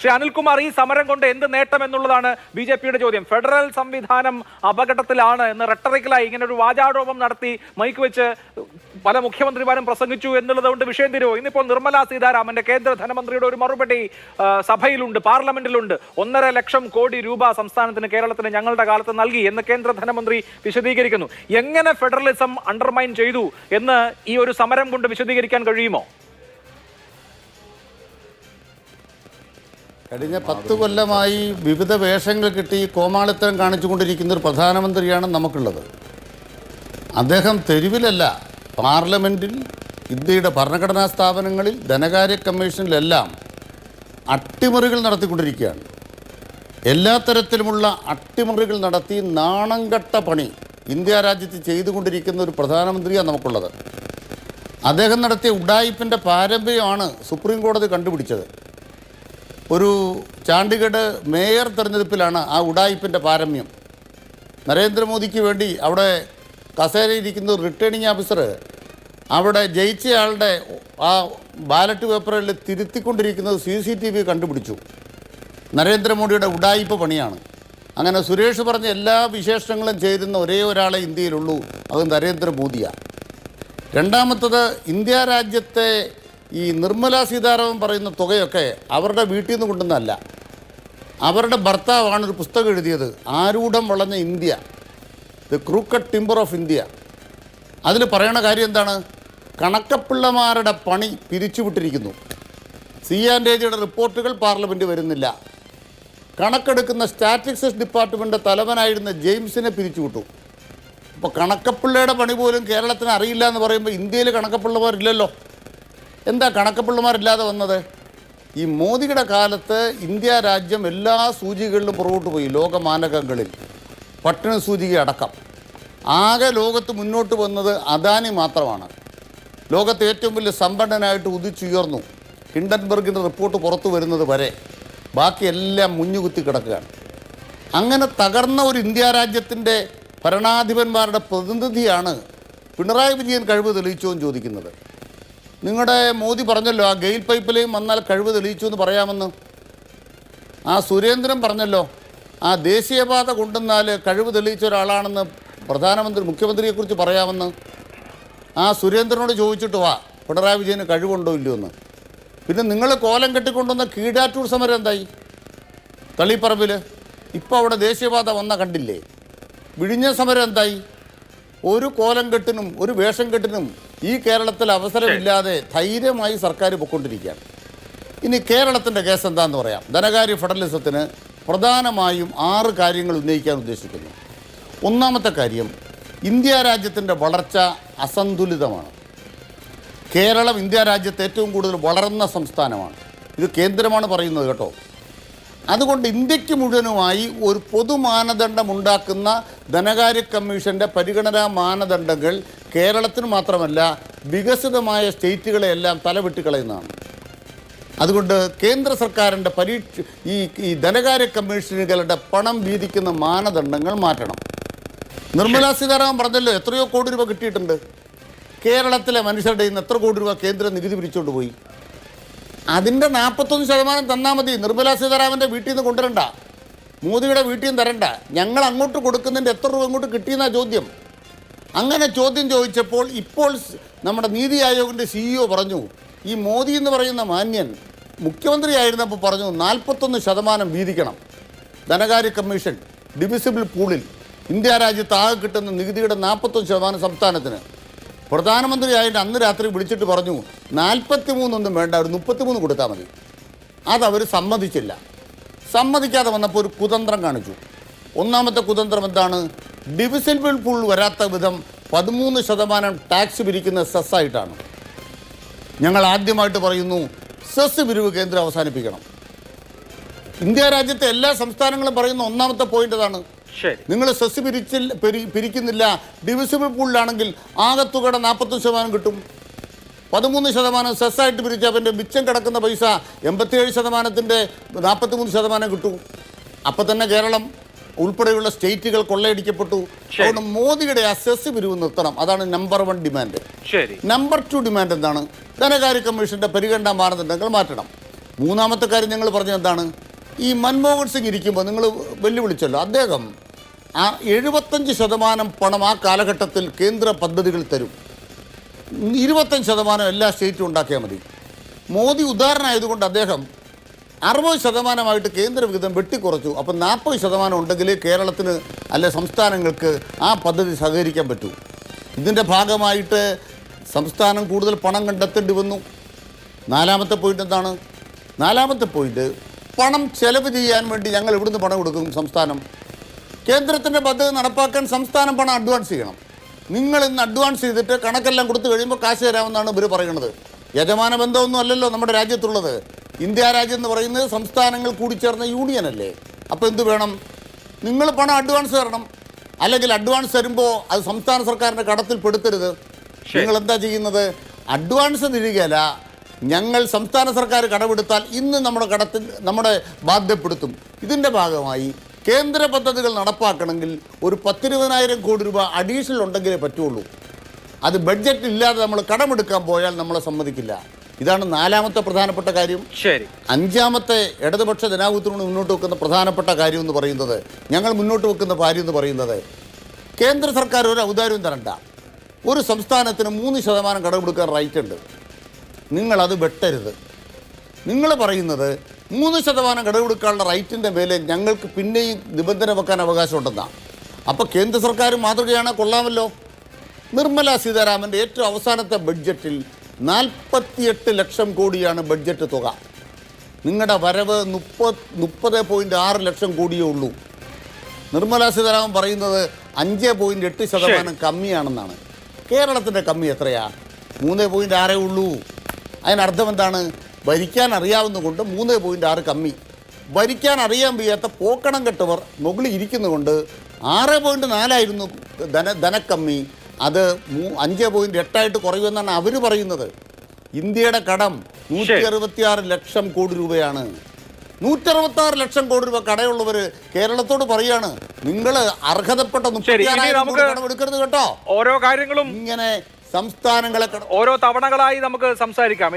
ശ്രീ അനിൽകുമാർ ഈ സമരം കൊണ്ട് എന്ത് നേട്ടം എന്നുള്ളതാണ് ബി ജെ പിയുടെ ചോദ്യം. ഫെഡറൽ സംവിധാനം അപകടത്തിലാണ് എന്ന് റെട്ടറിക്കലായി ഇങ്ങനെ ഒരു വാചാരോപം നടത്തി മൈക്ക് വെച്ച് പല മുഖ്യമന്ത്രിമാരും പ്രസംഗിച്ചു എന്നുള്ളതുകൊണ്ട് വിഷയം തീരുമോ ഇന്നിപ്പോൾ നിർമ്മലാ സീതാരാമന്റെ കേന്ദ്ര ധനമന്ത്രിയുടെ ഒരു മറുപടി സഭയിലുണ്ട് പാർലമെന്റിലുണ്ട്. ഒന്നര ലക്ഷം കോടി രൂപ സംസ്ഥാനത്തിന് കേരളത്തിന് ഞങ്ങളുടെ കാലത്ത് നൽകി എന്ന് കേന്ദ്ര ധനമന്ത്രി വിശദീകരിക്കുന്നു. എങ്ങനെ ഫെഡറലിസം അണ്ടർമൈൻ ചെയ്തു എന്ന് ഈ ഒരു സമരം കൊണ്ട് വിശദീകരിക്കാൻ കഴിയുമോ? കഴിഞ്ഞ പത്ത് കൊല്ലമായി വിവിധ വേഷങ്ങൾ കിട്ടി കോമാളിത്തരം കാണിച്ചുകൊണ്ടിരിക്കുന്ന ഒരു പ്രധാനമന്ത്രിയാണ് നമുക്കുള്ളത്. അദ്ദേഹം തെരുവിലല്ല പാർലമെന്റിൽ ഇന്ത്യയുടെ ഭരണഘടനാ സ്ഥാപനങ്ങളിൽ ധനകാര്യ കമ്മീഷനിലെല്ലാം അട്ടിമറികൾ നടത്തിക്കൊണ്ടിരിക്കുകയാണ്. എല്ലാ തരത്തിലുമുള്ള അട്ടിമറികൾ നടത്തി നാണംകെട്ട പണി ഇന്ത്യ രാജ്യത്ത് ചെയ്തുകൊണ്ടിരിക്കുന്ന ഒരു പ്രധാനമന്ത്രിയാണ് നമുക്കുള്ളത്. അദ്ദേഹം നടത്തിയ ഉഡായിപ്പിന്റെ പാരമ്പര്യമാണ് സുപ്രീം കോടതി കണ്ടുപിടിച്ചത്. ഒരു ചാണ്ടിഗഡ് മേയർ തെരഞ്ഞെടുപ്പിലാണ് ആ ഉഡായിപ്പിന്റെ പാരമ്യം. നരേന്ദ്രമോദിക്ക് വേണ്ടി അവിടെ കസേരയിരിക്കുന്ന റിട്ടേണിംഗ് ഓഫീസർ അവിടെ ജയിച്ചയാളുടെ ആ ബാലറ്റ് പേപ്പറിൽ തിരുത്തിക്കൊണ്ടിരിക്കുന്നത് സി സി ടി വി കണ്ടുപിടിച്ചു. നരേന്ദ്രമോദിയുടെ ഉഡായിപ്പ് പണിയാണ്. അങ്ങനെ സുരേഷ് പറഞ്ഞ എല്ലാ വിശേഷങ്ങളും ചേരുന്ന ഒരേ ഒരാളെ ഇന്ത്യയിലുള്ളൂ അത് നരേന്ദ്രമോദിയാണ് രണ്ടാമത്തത് ഇന്ത്യ രാജ്യത്തെ ഈ നിർമ്മല സീതാരാമൻ പറയുന്ന തുകയൊക്കെ അവരുടെ വീട്ടിൽ നിന്ന് കൊണ്ടുവന്നല്ല അവരുടെ ഭർത്താവാണ് ഒരു പുസ്തകം എഴുതിയത് ആരൂഢം വളഞ്ഞ India the crooked timber of India. അതിൽ പറയണ കാര്യം എന്താണ്? കണക്കപ്പിള്ളമാരുടെ പണി പിരിച്ചുവിട്ടിരിക്കുന്നു. സി ആൻഡ് ഏജിയുടെ റിപ്പോർട്ടുകൾ പാർലമെന്റ് വരുന്നില്ല. കണക്കെടുക്കുന്ന സ്റ്റാറ്റിസ്റ്റിക്സ് ഡിപ്പാർട്ട്മെന്റ് തലവനായിരുന്ന ജെയിംസിനെ പിരിച്ചുവിട്ടു. അപ്പോൾ കണക്കപ്പിള്ളയുടെ പണി പോലും കേരളത്തിന് അറിയില്ല എന്ന് പറയുമ്പോൾ ഇന്ത്യയിൽ കണക്കപ്പിള്ളമാരില്ലല്ലോ. എന്താ കണക്കപ്പിള്ളമാരില്ലാതെ വന്നത്? ഈ മോദിയുടെ കാലത്ത് ഇന്ത്യ രാജ്യം എല്ലാ സൂചികളിലും പുറകോട്ട് പോയി ലോകമാനകങ്ങളിൽ. പട്ടിണ സൂചിക അടക്കം. ആകെ ലോകത്ത് മുന്നോട്ട് വന്നത് അദാനി മാത്രമാണ്. ലോകത്തെ ഏറ്റവും വലിയ സമ്പന്നനായിട്ട് ഉദിച്ചുയർന്നു. ഹിൻഡൻബർഗിന്റെ റിപ്പോർട്ട് പുറത്തു വരുന്നത് വരെ. ബാക്കിയെല്ലാം മുഞ്ഞുകുത്തി കിടക്കുകയാണ്. അങ്ങനെ തകർന്ന ഒരു ഇന്ത്യ രാജ്യത്തിന്റെ ഭരണാധിപന്മാരുടെ പ്രതിനിധിയാണ് പിണറായി വിജയൻ കഴിവ് തെളിയിച്ചോ എന്ന് ചോദിക്കുന്നത്. നിങ്ങളുടെ മോദി പറഞ്ഞല്ലോ ആ ഗെയിൽ പൈപ്പിലെയും വന്നാൽ കഴിവ് തെളിയിച്ചു എന്ന് പറയാമെന്ന്. ആ സുരേന്ദ്രൻ പറഞ്ഞല്ലോ ആ ദേശീയപാത കൊണ്ടുവന്നാൽ കഴിവ് തെളിയിച്ച ഒരാളാണെന്ന് പ്രധാനമന്ത്രി മുഖ്യമന്ത്രിയെക്കുറിച്ച് പറയാമെന്ന്. ആ സുരേന്ദ്രനോട് ചോദിച്ചിട്ട് വാ പിണറായി വിജയന് കഴിവുണ്ടോ ഇല്ലയോ എന്ന്. പിന്നെ നിങ്ങൾ കോലം കെട്ടിക്കൊണ്ടുവന്ന കീഴാറ്റൂർ സമരം എന്തായി? തളിപ്പറമ്പിൽ ഇപ്പോൾ അവിടെ ദേശീയപാത വന്ന കണ്ടില്ലേ? വിഴിഞ്ഞ സമരം എന്തായി? ഒരു കോലം കെട്ടിനും ഒരു വേഷം കെട്ടിനും ഈ കേരളത്തിൽ അവസരമില്ലാതെ ധൈര്യമായി സർക്കാർ പൊക്കൊണ്ടിരിക്കുകയാണ് ഇനി കേരളത്തിന്റെ കേസ് എന്താണെന്ന് പറയാം. ധനകാര്യ ഫെഡറലിസത്തിന് പ്രധാനമായും ആറ് കാര്യങ്ങൾ ഉന്നയിക്കാൻ ഉദ്ദേശിക്കുന്നു. ഒന്നാമത്തെ കാര്യം ഇന്ത്യ രാജ്യത്തിന്റെ വളർച്ച അസന്തുലിതമാണ്. കേരളം ഇന്ത്യ രാജ്യത്ത് ഏറ്റവും കൂടുതൽ വളർന്ന സംസ്ഥാനമാണ്. ഇത് കേന്ദ്രമാണ് പറയുന്നത് കേട്ടോ. അതുകൊണ്ട് ഇന്ത്യയ്ക്ക് മുഴുവനുമായി ഒരു പൊതു മാനദണ്ഡം ഉണ്ടാക്കുന്ന ധനകാര്യ കമ്മീഷന്റെ പരിഗണനാ മാനദണ്ഡങ്ങൾ കേരളത്തിന് മാത്രമല്ല വികസിതമായ സ്റ്റേറ്റുകളെയെല്ലാം തലവിട്ട് കളയുന്നതാണ്. അതുകൊണ്ട് കേന്ദ്ര സർക്കാരിന്റെ പരീക്ഷ ഈ ഈ ധനകാര്യ കമ്മീഷനുകളുടെ പണം വീതിക്കുന്ന മാനദണ്ഡങ്ങൾ മാറ്റണം. നിർമ്മലാ സീതാരാമൻ പറഞ്ഞല്ലോ എത്രയോ കോടി രൂപ കിട്ടിയിട്ടുണ്ട്. കേരളത്തിലെ മനുഷ്യരുടെ ഇന്ന് എത്ര കോടി രൂപ കേന്ദ്ര നികുതി പിരിച്ചുകൊണ്ട് പോയി. അതിന്റെ നാൽപ്പത്തൊന്ന് ശതമാനം തന്നാൽ മതി. നിർമ്മലാ സീതാരാമന്റെ വീട്ടിൽ നിന്ന് കൊണ്ടുവരണ്ട. മോദിയുടെ വീട്ടിൽ നിന്ന് തരണ്ട. ഞങ്ങൾ അങ്ങോട്ട് കൊടുക്കുന്നതിന്റെ എത്ര രൂപ അങ്ങോട്ട് കിട്ടിയെന്നാ ചോദ്യം. അങ്ങനെ ചോദ്യം ചോദിച്ചപ്പോൾ ഇപ്പോൾ നമ്മുടെ നീതി ആയോഗിന്റെ സിഇഒ പറഞ്ഞു ഈ മോദി എന്ന് പറയുന്ന മാന്യൻ മുഖ്യമന്ത്രി ആയിരുന്നപ്പോൾ പറഞ്ഞു നാൽപ്പത്തൊന്ന് ശതമാനം വീതിക്കണം. ധനകാര്യ കമ്മീഷൻ ഡിവിസിബിൾ പൂളിൽ ഇന്ത്യ രാജ്യത്ത് ആകെ കിട്ടുന്ന നികുതിയുടെ നാൽപ്പത്തൊന്ന് ശതമാനം സംസ്ഥാനത്തിന്. പ്രധാനമന്ത്രി ആയിട്ട് അന്ന് രാത്രി വിളിച്ചിട്ട് പറഞ്ഞു നാൽപ്പത്തി മൂന്നൊന്നും വേണ്ട ഒരു മുപ്പത്തിമൂന്ന് കൊടുത്താൽ മതി. അതവർ സമ്മതിച്ചില്ല. സമ്മതിക്കാതെ വന്നപ്പോൾ ഒരു കുതന്ത്രം കാണിച്ചു. ഒന്നാമത്തെ കുതന്ത്രം എന്താണ്? ഡിവിസിബിൾ പൂൾ വരാത്ത വിധം പതിമൂന്ന് ശതമാനം ടാക്സ് പിരിക്കുന്ന സെസ്സായിട്ടാണ്. ഞങ്ങൾ ആദ്യമായിട്ട് പറയുന്നു സെസ് പിരിവ് കേന്ദ്രം അവസാനിപ്പിക്കണം. ഇന്ത്യ രാജ്യത്തെ എല്ലാ സംസ്ഥാനങ്ങളും പറയുന്ന ഒന്നാമത്തെ പോയിന്റ് അതാണ് നിങ്ങൾ സെസ് പിരിച്ചിൽ പിരി- പിരിക്കുന്നില്ല. ഡിവിസിബിൾ പൂളിലാണെങ്കിൽ ആകെ തുകയുടെ നാൽപ്പത്തൊന്ന് ശതമാനം കിട്ടും. പതിമൂന്ന് ശതമാനം സെസ്സായിട്ട് പിരിച്ചാൽ പിന്നെ മിച്ചം കിടക്കുന്ന പൈസ എൺപത്തിയേഴ് ശതമാനത്തിന്റെ നാൽപ്പത്തി മൂന്ന് ശതമാനം കിട്ടും. അപ്പം തന്നെ കേരളം. ഉൾപ്പെടെയുള്ള സ്റ്റേറ്റുകൾ കൊള്ളയടിക്കപ്പെട്ടു. അതുകൊണ്ട് മോദിയുടെ ആ സെസ് പിരിവ് നിർത്തണം. അതാണ് നമ്പർ വൺ ഡിമാൻഡ് ശരി. നമ്പർ ടു ഡിമാൻഡ് എന്താണ്? ധനകാര്യ കമ്മീഷന്റെ പരിഗണനാ മാനദണ്ഡങ്ങൾ മാറ്റണം. മൂന്നാമത്തെ കാര്യം ഞങ്ങൾ പറഞ്ഞത് എന്താണ്? ഈ മൻമോഹൻ സിംഗ് ഇരിക്കുമ്പോൾ നിങ്ങൾ വെല്ലുവിളിച്ചല്ലോ അദ്ദേഹം ആ എഴുപത്തഞ്ച് ശതമാനം പണം ആ കാലഘട്ടത്തിൽ കേന്ദ്ര പദ്ധതികൾ തരും. ഇരുപത്തഞ്ച് ശതമാനം എല്ലാ സ്റ്റേറ്റും ഉണ്ടാക്കിയാൽ മതി. മോദി ഉദാഹരണമായതുകൊണ്ട് അദ്ദേഹം അറുപത് ശതമാനമായിട്ട് കേന്ദ്ര വിഹിതം വെട്ടിക്കുറച്ചു. അപ്പം നാൽപ്പത് ശതമാനം ഉണ്ടെങ്കിൽ കേരളത്തിന് അല്ലെ സംസ്ഥാനങ്ങൾക്ക് ആ പദ്ധതി സഹകരിക്കാൻ പറ്റൂ. ഇതിന്റെ ഭാഗമായിട്ട് സംസ്ഥാനം കൂടുതൽ പണം കണ്ടെത്തേണ്ടി വന്നു. നാലാമത്തെ പോയിന്റ് എന്താണ്? നാലാമത്തെ പോയിന്റ് പണം ചെലവ് ചെയ്യാൻ വേണ്ടി ഞങ്ങൾ ഇവിടുന്ന് പണം കൊടുക്കും സംസ്ഥാനം? കേന്ദ്രത്തിന്റെ പദ്ധതി നടപ്പാക്കാൻ സംസ്ഥാനം പണം അഡ്വാൻസ് ചെയ്യണം. നിങ്ങൾ ഇന്ന് അഡ്വാൻസ് ചെയ്തിട്ട് കണക്കെല്ലാം കൊടുത്തു കഴിയുമ്പോൾ കാശ് തരാമെന്നാണ് ഇവർ പറയുന്നത് യജമാന ബന്ധമൊന്നും അല്ലല്ലോ നമ്മുടെ രാജ്യത്തുള്ളത്. ഇന്ത്യ രാജ്യം എന്ന് പറയുന്നത് സംസ്ഥാനങ്ങൾ കൂടി ചേർന്ന യൂണിയൻ അല്ലേ? അപ്പോൾ എന്ത് വേണം? നിങ്ങൾ പണം അഡ്വാൻസ് തരണം. അല്ലെങ്കിൽ അഡ്വാൻസ് തരുമ്പോൾ അത് സംസ്ഥാന സർക്കാരിന്റെ കടത്തിൽ പെടുത്തരുത്. നിങ്ങൾ എന്താ ചെയ്യുന്നത്? അഡ്വാൻസ് തിരികെയല്ല ഞങ്ങൾ സംസ്ഥാന സർക്കാർ കടമെടുത്താൽ ഇന്ന് നമ്മുടെ കടത്തിൽ നമ്മുടെ ബാധ്യപ്പെടുത്തും. ഇതിന്റെ ഭാഗമായി കേന്ദ്ര പദ്ധതികൾ നടപ്പാക്കണമെങ്കിൽ ഒരു പത്തിരുപതിനായിരം കോടി രൂപ അഡീഷണൽ ഉണ്ടെങ്കിലേ പറ്റുള്ളൂ. അത് ബഡ്ജറ്റ് ഇല്ലാതെ നമ്മൾ കടമെടുക്കാൻ പോയാൽ നമ്മളെ സമ്മതിക്കില്ല. ഇതാണ് നാലാമത്തെ പ്രധാനപ്പെട്ട കാര്യം. ശരി. അഞ്ചാമത്തെ ഇടതുപക്ഷ ജനാധിപത്യത്തിന് മുന്നോട്ട് വെക്കുന്ന പ്രധാനപ്പെട്ട കാര്യം എന്ന് പറയുന്നത് ഞങ്ങൾ മുന്നോട്ട് വെക്കുന്ന കാര്യം എന്ന് പറയുന്നത് കേന്ദ്ര സർക്കാർ ഒരു ഔദാര്യം തരണ്ട. ഒരു സംസ്ഥാനത്തിന് മൂന്ന് ശതമാനം കൊടുക്കാൻ റൈറ്റ് ഉണ്ട്. നിങ്ങളത് വെട്ടരുത്. നിങ്ങൾ പറയുന്നത് മൂന്ന് ശതമാനം കടമെടുക്കാനുള്ള റൈറ്റിന്റെ മേലെ ഞങ്ങൾക്ക് പിന്നെയും നിബന്ധന വെക്കാൻ അവകാശമുണ്ടെന്നാണ് അപ്പോൾ കേന്ദ്ര സർക്കാർ മാതൃകയാണ് കൊള്ളാമല്ലോ. നിർമ്മല സീതാരാമന്റെ ഏറ്റവും അവസാനത്തെ ബഡ്ജറ്റിൽ നാൽപ്പത്തിയെട്ട് ലക്ഷം കോടിയാണ് ബഡ്ജറ്റ് തുക. നിങ്ങളുടെ വരവ് മുപ്പത് മുപ്പത് പോയിന്റ് ആറ് ലക്ഷം കോടിയേ ഉള്ളൂ. നിർമ്മല സീതാരാമൻ പറയുന്നത് അഞ്ച് പോയിന്റ് എട്ട് ശതമാനം കമ്മിയാണെന്നാണ്. കേരളത്തിന്റെ കമ്മി എത്രയാ? മൂന്ന് പോയിന്റ് ആറേ ഉള്ളൂ. അതിനർത്ഥം എന്താണ്? ഭരിക്കാൻ അറിയാവുന്നതുകൊണ്ട് മൂന്ന് പോയിന്റ് ആറ് കമ്മി. ഭരിക്കാൻ അറിയാൻ വയ്യാത്ത പോക്കണം കെട്ടവർ മുകളിൽ ഇരിക്കുന്നതുകൊണ്ട് ആറ് പോയിന്റ് നാലായിരുന്നു ധന ധനക്കമ്മി. അത് അഞ്ച് പോയിന്റ് എട്ടായിട്ട് കുറയുമെന്നാണ് അവർ പറയുന്നത്. ഇന്ത്യയുടെ കടം നൂറ്റി അറുപത്തിയാറ് ലക്ഷം കോടി രൂപയാണ്. നൂറ്റി അറുപത്തി ആറ് ലക്ഷം കോടി രൂപ കടയുള്ളവർ കേരളത്തോട് പറയാണ് നിങ്ങൾ അർഹതപ്പെട്ട എടുക്കരുത് കേട്ടോ. ഓരോ കാര്യങ്ങളും ഇങ്ങനെ സംസ്ഥാനങ്ങളെ ഓരോ തവണകളായി നമുക്ക് സംസാരിക്കാം.